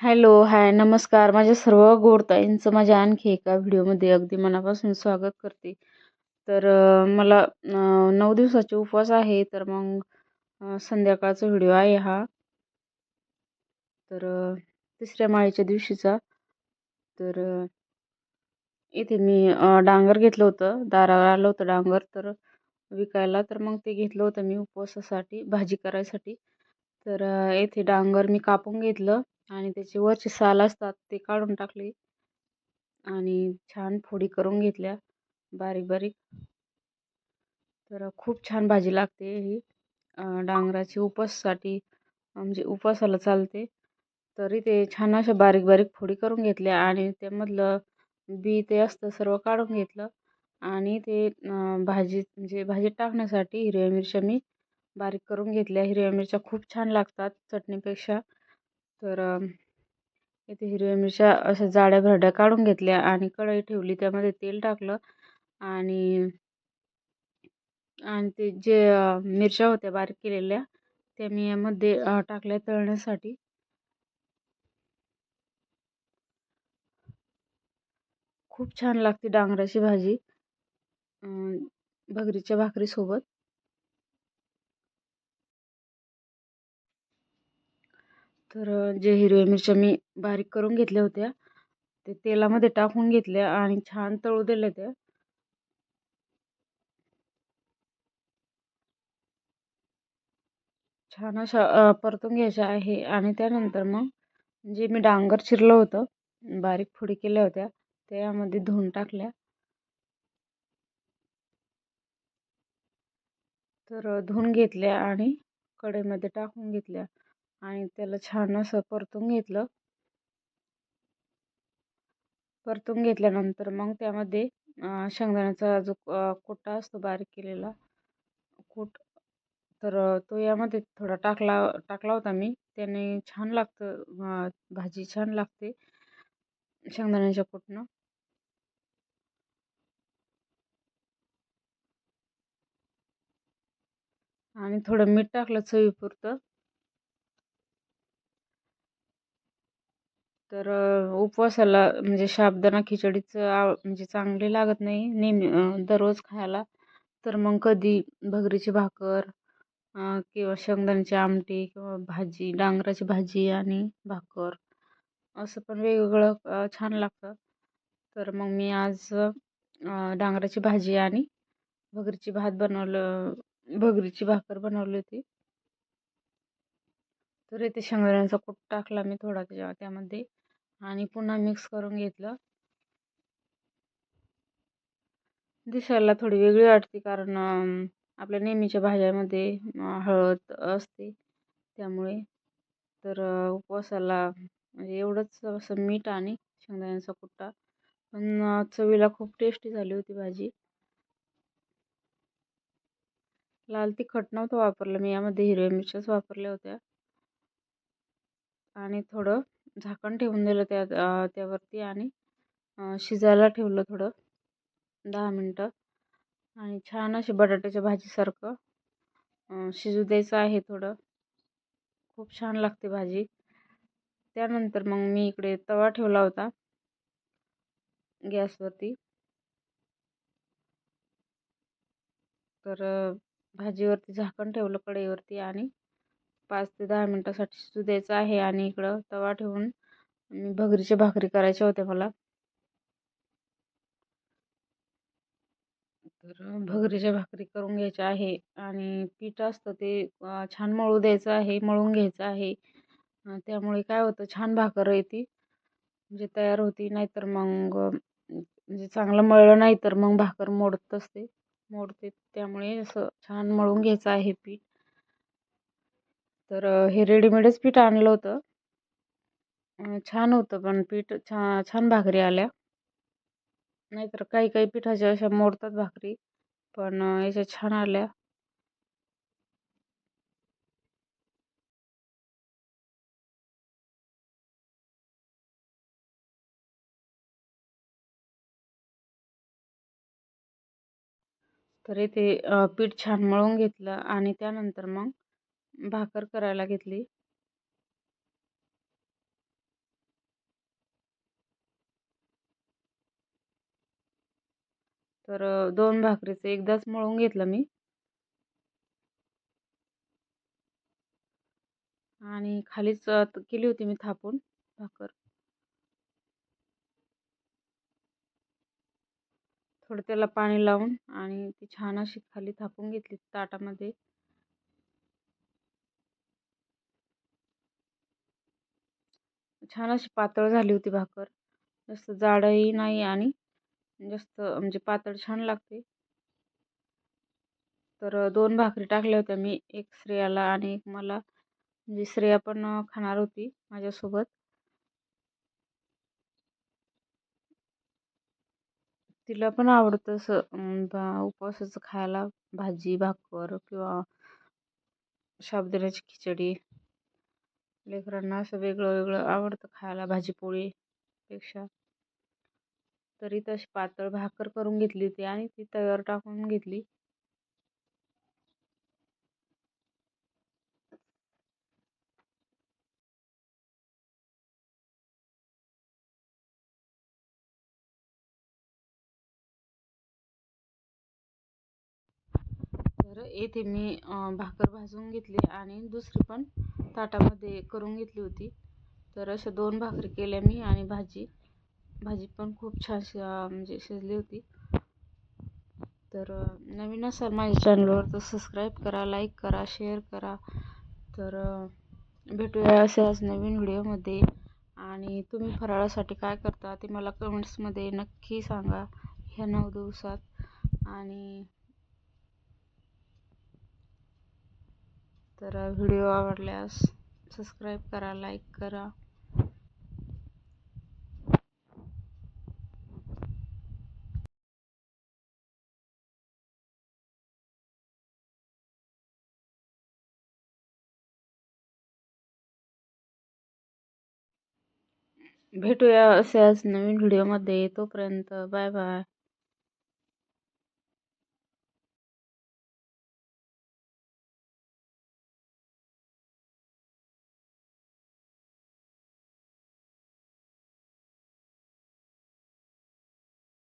Hello hi नमस्कार. माझ्या सर्व गोडताईंचं माझ्या आणखी एका व्हिडिओमध्ये अगदी मनापासून स्वागत करते. तर मला नऊ दिवसाचे उपवास आहे तर मग संध्याकाळचा व्हिडिओ आहे हा. तर तिसऱ्या माळीच्या दिवशीचा. तर इथे मी डांगर घेतलं होतं. दारावर आलं होतं डांगर तर विकायला. तर मग ते घेतलं होतं मी उपवासासाठी भाजी करायसाठी. तर येथे डांगर मी कापून घेतलं. आणि त्याचे वरचे साल असतात ते काढून टाकले आणि छान फोडी करून घेतल्या बारीक बारीक. तर खूप छान भाजी लागते ही. डांगराची उपवासासाठी म्हणजे उपवासाला चालते. तरी ते छान अशा बारीक बारीक फोडी करून घेतल्या आणि त्यामधलं बी ते असतं सर्व काढून घेतलं. आणि ते भाजी म्हणजे भाजीत टाकण्यासाठी हिरव्या मिरच्या मी बारीक करून घेतल्या. हिरव्या मिरच्या खूप छान लागतात चटणीपेक्षा. तर इथे हिरव्या मिरच्या अशा जाड्या भरड्या काढून घेतल्या आणि कढई ठेवली. त्यामध्ये तेल टाकलं आणि आणि ते जे मिरच्या होत्या बारीक केलेल्या त्या मी यामध्ये टाकल्या तळण्यासाठी. खूप छान लागते डांगराची भाजी भगरीच्या भाकरीसोबत. तर जे हिरव्या मिरच्या मी बारीक करून घेतल्या होत्या ते तेलामध्ये टाकून घेतल्या आणि छान तळू दिल्या त्या. छान अशा परतून घ्यायच्या आहे आणि त्यानंतर मग जे मी डांगर चिरलं होतं बारीक फोडी केल्या होत्या त्यामध्ये धुवून टाकल्या. तर धुवून घेतल्या आणि कढईमध्ये टाकून घेतल्या. आणि त्याला छान असं परतून घेतलं. परतून घेतल्यानंतर मग त्यामध्ये शेंगदाण्याचा जो कोटा असतो बारीक केलेला कूट तर तो यामध्ये थोडा टाकला टाकला होता मी. त्याने छान लागतं भाजी छान लागते शेंगदाण्याच्या कुटनं. आणि थोडं मीठ टाकलं चवीपुरतं. तर उपवासाला म्हणजे साबुदाणा खिचडीचं म्हणजे चांगली लागत नाही नेहमी दररोज खायला. तर मग कधी भगरीची भाकर किंवा शेंगदाण्याची आमटी किंवा भाजी डांगराची भाजी आणि भाकर असं पण वेगवेगळं छान लागतं. तर मग मी आज डांगराची भाजी आणि भगरीची भात बनवलं भगरीची भाकर बनवली होती. तर इथे शेंगदाण्याचा कूट टाकला मी थोडा त्याच्या त्यामध्ये. आणि पुन्हा मिक्स करून घेतलं. दिसायला थोडी वेगळी वाटते कारण आपल्या नेहमीच्या भाज्यामध्ये हळद असते त्यामुळे. तर उपवासाला म्हणजे एवढंच असं मीठ आणि शेंगदाण्याचा कुट्टा. पण चवीला खूप टेस्टी झाली होती भाजी. लाल तिखट नव्हतं वापरलं मी यामध्ये हिरव्या मिरच्याच वापरल्या होत्या. आणि थोडं झाकण ठेवून दिलं त्या त्यावरती आणि शिजायला ठेवलं थोडं दहा मिनटं. आणि छान अशी बटाट्याच्या भाजीसारखं शिजू द्यायचं आहे थोडं. खूप छान लागते भाजी. त्यानंतर मग मी इकडे तवा ठेवला होता गॅसवरती. तर भाजीवरती झाकण ठेवलं कढईवरती आणि पाच ते दहा मिनटासाठी शिजू द्यायचं आहे आणि इकडं तवा ठेवून मी भगरीच्या भाकरी करायच्या होत्या मला. तर भगरीच्या भाकरी करून घ्यायच्या आहे आणि पीठ असतं ते छान मळू द्यायचं आहे मळून घ्यायचं आहे. त्यामुळे काय होतं छान भाकर येते. म्हणजे तयार होती नाहीतर मग म्हणजे चांगलं मळलं नाही तर मग भाकर मोडत असते मोडते. त्यामुळे असं छान मळून घ्यायचं आहे पीठ. तर हे रेडीमेडच पीठ आणलं होतं. छान होतं पण पीठ छा छान भाकरी आल्या. नाहीतर काही काही पिठाच्या अशा मोडतात भाकरी पण याच्या छान आल्या. तर इथे पीठ छान मळून घेतलं आणि त्यानंतर मग भाकर करायला घेतली. तर दोन भाकरीच एकदाच मळून घेतलं मी. आणि खालीच केली होती मी थापून भाकर. थोडं त्याला पाणी लावून आणि ती छान अशी खाली थापून घेतली ताटामध्ये. छान अशी पातळ झाली होती भाकर. जास्त जाडही नाही आणि जास्त म्हणजे पातळ छान लागते. तर दोन भाकरी टाकल्या होत्या मी एक श्रेयाला आणि एक मला. म्हणजे श्रेया पण खाणार होती माझ्यासोबत. तिला पण आवडतं असं बा- उपवासाचं खायला भाजी भाकर किंवा शाबदाण्याची खिचडी. लेकरांना असं वेगळं वेगळं आवडतं खायला भाजीपोळी पेक्षा तरी तशी पातळ भाकर करून घेतली होती आणि ती तव्यावर टाकून घेतली. तर येथे मी भाकर भाजून घेतली आणि दुसरी पण ताटामध्ये करून घेतली होती. तर अशा दोन भाकरी केल्या मी आणि भाजी. भाजी पण खूप छान शि म्हणजे शिजली होती. तर नवीन असाल माझ्या चॅनलवर तर सबस्क्राईब करा लाईक करा शेअर करा. तर भेटूया भेटूया अशाच नवीन व्हिडिओमध्ये. आणि तुम्ही फराळासाठी काय करता ते मला कमेंट्समध्ये नक्की सांगा. ह्या नऊ दिवसात. आणि तर व्हिडिओ आवडल्यास सबस्क्राईब करा लाईक करा. भेटूया अशाच नवीन व्हिडिओमध्ये. तोपर्यंत बाय बाय.